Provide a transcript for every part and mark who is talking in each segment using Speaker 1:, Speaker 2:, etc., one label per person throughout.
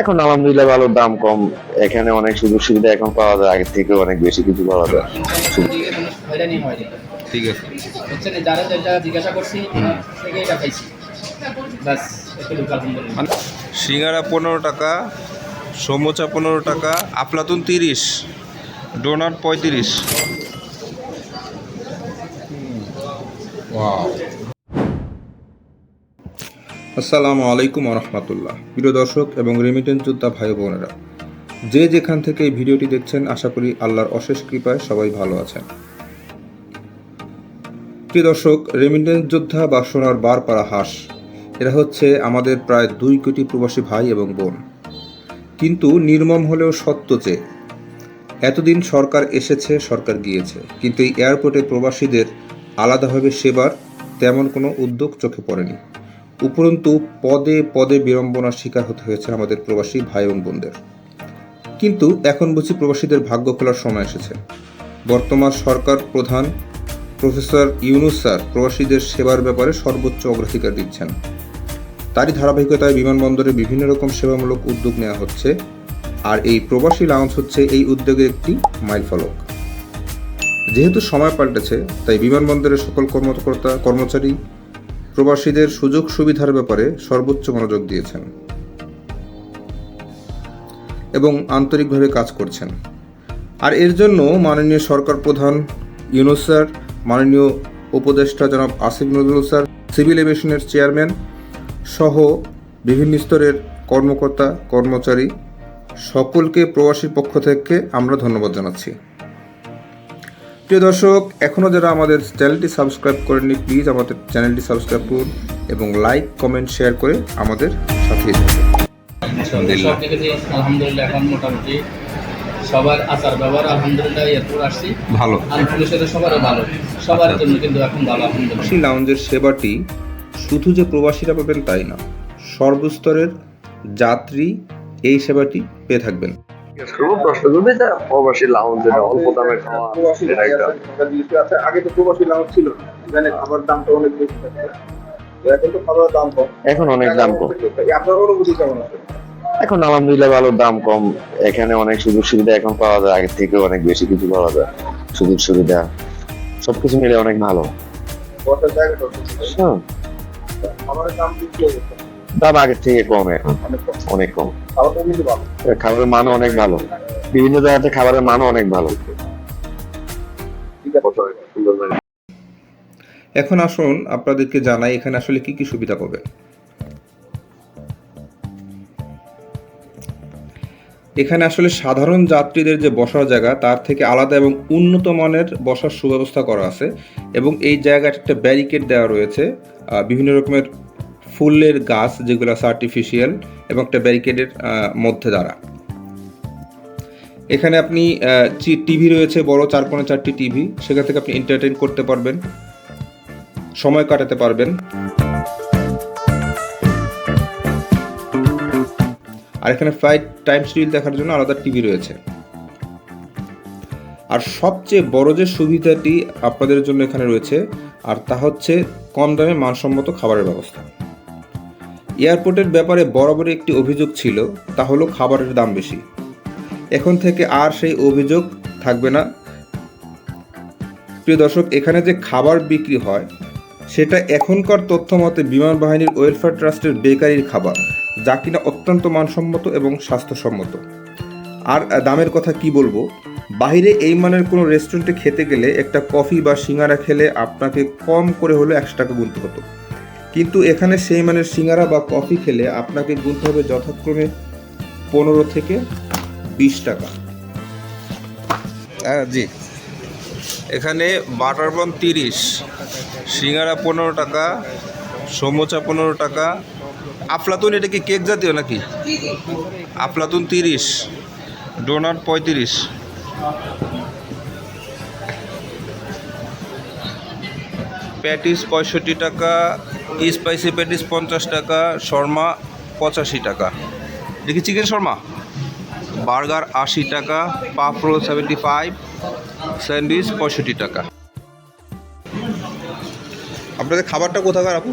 Speaker 1: এখন আলহামদুলিল্লাহ ভালো দাম কম। এখানে অনেক সুযোগ সুবিধা এখন পাওয়া যায় আগের থেকে অনেক বেশি কিছু পাওয়া যায়।
Speaker 2: ঠিক আছে।
Speaker 3: হচ্ছে যারা যেটা জিজ্ঞাসা করছি থেকে এটা খাইছি ব্যাস
Speaker 2: সিঙ্গারা পনেরো টাকা সমোচা পনেরো টাকা আপলাতুন তিরিশ ডোনাট পঁয়ত্রিশ। আসসালামু আলাইকুম রহমতুল্লাহ প্রিয় দর্শক এবং রেমিটেন্স যোদ্ধা ভাই বোনেরা, যে যেখান থেকে এই ভিডিওটি দেখছেন, আশা করি আল্লাহর অশেষ কৃপায় সবাই ভালো আছেন। প্রিয় দর্শক রেমিটেন্স যোদ্ধা বা সোনার বার বারপাড়া হাঁস, এরা হচ্ছে আমাদের প্রায় দুই কোটি প্রবাসী ভাই এবং বোন। কিন্তু নির্মম হলেও সত্য যে, এতদিন সরকার এসেছে, সরকার গিয়েছে। কিন্তু এই এয়ারপোর্টে প্রবাসীদের আলাদাভাবে সেবার তেমন কোনো উদ্যোগ চোখে পড়েনি। উপরন্তু পদে পদে বিড়ম্বনার শিকার হতে হয়েছে আমাদের প্রবাসী ভাই এবং বোনদের। কিন্তু এখন বুঝি প্রবাসীদের ভাগ্য খোলার সময় এসেছে। বর্তমান সরকার প্রধান প্রফেসর ইউনুস স্যার প্রবাসীদের সেবার ব্যাপারে সর্বোচ্চ অগ্রাধিকার দিচ্ছেন। তারই ধারাবাহিকতায় বিমানবন্দরে বিভিন্ন রকম সেবামূলক উদ্যোগ নেওয়া হচ্ছে আর এই প্রবাসী লাউঞ্জ হচ্ছে এই উদ্যোগের একটি মাইলফলক যেহেতু সময় পাল্টেছে, তাই বিমানবন্দরের সকল কর্মকর্তা কর্মচারী প্রবাসীদের সুযোগ সুবিধার ব্যাপারে সর্বোচ্চ মনোযোগ দিয়েছেন এবং আন্তরিকভাবে কাজ করছেন। আর এর জন্য মাননীয় সরকার প্রধান ইউনুস স্যার, মাননীয় উপদেষ্টা জনাব আসিফ নজরুল স্যার, সিভিল এভিয়েশনের চেয়ারম্যান সহ বিভিন্ন স্তরের কর্মকর্তা, কর্মচারী সকলকে প্রবাসীর পক্ষ থেকে আমরা ধন্যবাদ জানাচ্ছি। প্রিয় দর্শক এখনও যারা আমাদের চ্যানেলটি সাবস্ক্রাইব করেননি প্লিজ আমাদের চ্যানেলটি সাবস্ক্রাইব করুন এবং লাইক কমেন্ট শেয়ার করে আমাদের সাথে থাকুন।
Speaker 3: আলহামদুলিল্লাহ। এখন মোটামুটি সবার আচার ব্যবহার আলহামদুলিল্লাহ এরপর আসছি।
Speaker 2: ভালো।
Speaker 3: আর পুলিশের সবারও ভালো। সবার জন্য কিন্তু এখন ভালো আলহামদুলিল্লাহ।
Speaker 2: লাউঞ্জের সেবাটি শুধু যে প্রবাসীরা পাবেন তাই না সর্বস্তরের যাত্রী এই সেবাটি পেয়ে থাকবেন।
Speaker 1: করবে যা প্রবাসী লাউঞ্জে অল্প দামে খাওয়া এটা একটা।
Speaker 4: আচ্ছা আগে তো প্রবাসী লাউঞ্জ ছিল এখানে খাবার দামটা অনেক বেশি থাকে এখন তো খাবারের দাম কম।
Speaker 1: এখন অনেক দাম কম
Speaker 4: আপনার অনুভূতি কেমন আছে
Speaker 1: এখন আলহামদুলিল্লাহ ভালো দাম কম। এখানে অনেক সুযোগ সুবিধা এখন পাওয়া যায় আগের থেকে অনেক বেশি কিছু পাওয়া যায়। সুযোগ সুবিধা সবকিছু মিলে অনেক ভালো। হ্যাঁ,
Speaker 4: খাবারের দাম কিন্তু
Speaker 1: দাম আগের থেকে কম এখন।
Speaker 4: অনেক কম।
Speaker 1: খাবারের মানও অনেক ভালো। বিভিন্ন জায়গাতে খাবারের মানও অনেক ভালো।
Speaker 2: এখন আসুন আপনাদেরকে জানাই এখানে আসলে কি কি সুবিধা পাবেন। এখানে আসলে সাধারণ যাত্রীদের যে বসার জায়গা তার থেকে আলাদা এবং উন্নত মানের বসার সুব্যবস্থা করা আছে। এবং এই জায়গাটা একটা ব্যারিকেড দেওয়া রয়েছে। আহ, বিভিন্ন রকমের ফুলের গাছ যেগুলো আছে আর্টিফিশিয়াল এবং একটা ব্যারিকেডের মধ্যে দ্বারা। এখানে আপনি টিভি রয়েছে, বড় চার কোণে চারটি টিভি সেখান থেকে আপনি এন্টারটেইন করতে পারবেন, সময় কাটাতে পারবেন। আর এখানে ফ্লাইট টাইম শিডিউল দেখার জন্য আলাদা টিভি রয়েছে। আর সবচেয়ে বড় যে সুবিধাটি আপনাদের জন্য এখানে রয়েছে, আর তা হচ্ছে কম দামে মানসম্মত খাবারের ব্যবস্থা। এয়ারপোর্টের ব্যাপারে বরাবরই একটি অভিযোগ ছিল, তা হলো খাবারের দাম বেশি। এখন থেকে আর সেই অভিযোগ থাকবে না। প্রিয় দর্শক, এখানে যে খাবার বিক্রি হয়, সেটা এখনকার তথ্য মতে বিমান বাহিনীর ওয়েলফেয়ার ট্রাস্টের বেকারির খাবার, যা কিনা অত্যন্ত মানসম্মত এবং স্বাস্থ্যসম্মত। আর দামের কথা কি বলব? বাইরে এই মানের কোনো রেস্টুরেন্টে খেতে গেলে একটা কফি বা সিঙ্গারা খেলে আপনাকে কম করে হলে একশো টাকা গুনতে হতো। কিন্তু এখানে সেই মানের সিঙ্গারা বা কফি খেলে আপনাকে গুনতে হবে যথাক্রমে পনেরো থেকে বিশ টাকা। হ্যাঁ জি। এখানে বাটার বন তিরিশ, সিঙ্গারা পনেরো টাকা, সমোচা পনেরো টাকা। আফলাতুন, এটা কি কেক জাতীয় নাকি? আফলাতুন তিরিশ, ডোনাট পঁয়ত্রিশ। প্যাটিস পঁয়ষট্টি টাকা স্পাইসি প্যাটিস পঞ্চাশ টাকা শর্মা পঁচাশি টাকা। দেখি চিকেন শর্মা? বার্গার আশি টাকা পাপ রোল সেভেন্টি ফাইভ স্যান্ডউইচ পঁয়ষট্টি টাকা। আপনাদের খাবারটা কোথাকার আপু?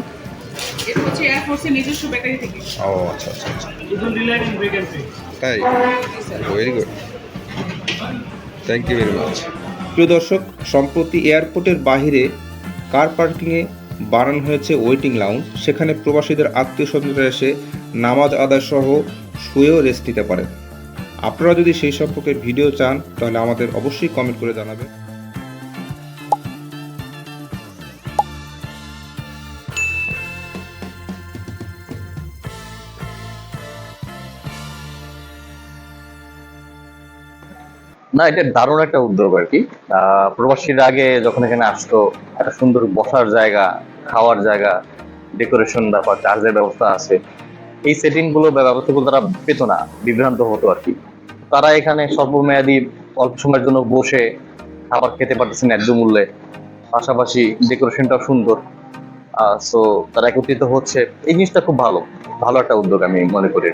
Speaker 2: ও আচ্ছা আচ্ছা আচ্ছা। তাই? Very good thank you very much প্রিয় দর্শক সম্প্রতি এয়ারপোর্টের বাইরে কার পার্কিংয়ে বানানো হয়েছে ওয়েটিং লাউঞ্জ? সেখানে প্রবাসীদের আত্মীয় স্বজনরা এসে নামাজ আদায় সহ শুয়েও রেস্ট নিতে পারেন। আপনারা যদি সেই সম্পর্কে ভিডিও চান, তাহলে আমাদের অবশ্যই কমেন্ট করে জানাবেন।
Speaker 5: না, এটা দারুণ একটা উদ্যোগ আর কি। প্রবাসীরা আগে যখন এখানে আসতো, একটা সুন্দর বসার জায়গা, খাওয়ার জায়গা ডেকোরেশন ব্যাপার চার্জের ব্যবস্থা আছে। এই সেটিংগুলো ব্যবস্থাগুলো তারা পেতো না, বিভ্রান্ত হতো আর কি। তারা এখানে স্বল্পমেয়াদী, অল্প সময়ের জন্য বসে খাবার খেতে পারতেছে ন্যায্য মূল্যে। পাশাপাশি ডেকোরেশনটাও সুন্দর। সো তারা একত্রিত হচ্ছে। এই জিনিসটা খুব ভালো। ভালো একটা উদ্যোগ আমি মনে করি।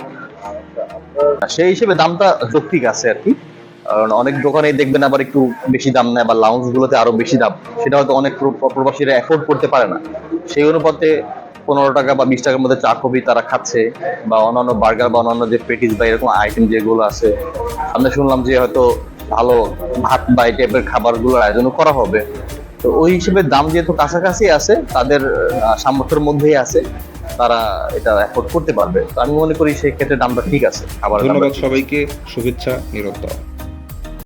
Speaker 5: সেই হিসেবে দামটা যৌক্তিক আছে আর কি। কারণ অনেক দোকানে দেখবেন আবার একটু বেশি দাম নেয় বা লাউঞ্জ গুলোতে আরও বেশি দাম। সেটা হয়তো অনেক প্রবাসীরা এফোর্ড করতে পারে না। সেই অনুপাতে পনেরো টাকা বা বিশ টাকার মধ্যে চা, কফি তারা খাচ্ছে বা অন্যান্য বার্গার বা অন্যান্য যে পেটিস বা এরকম আইটেম যেগুলো আছে। আমরা শুনলাম যে হয়তো ভালো ভাত বা এই টাইপের খাবারগুলোর আয়োজন করা হবে। তো ওই হিসেবে দাম যেহেতু কাছাকাছি আছে, তাদের সামর্থ্যের মধ্যেই আছে, তারা এটা এফোর্ড করতে পারবে। তো আমি মনে করি সেই ক্ষেত্রে দামটা ঠিক আছে। খাবার
Speaker 2: ধন্যবাদ সবাইকে, শুভেচ্ছা, নিরন্তর।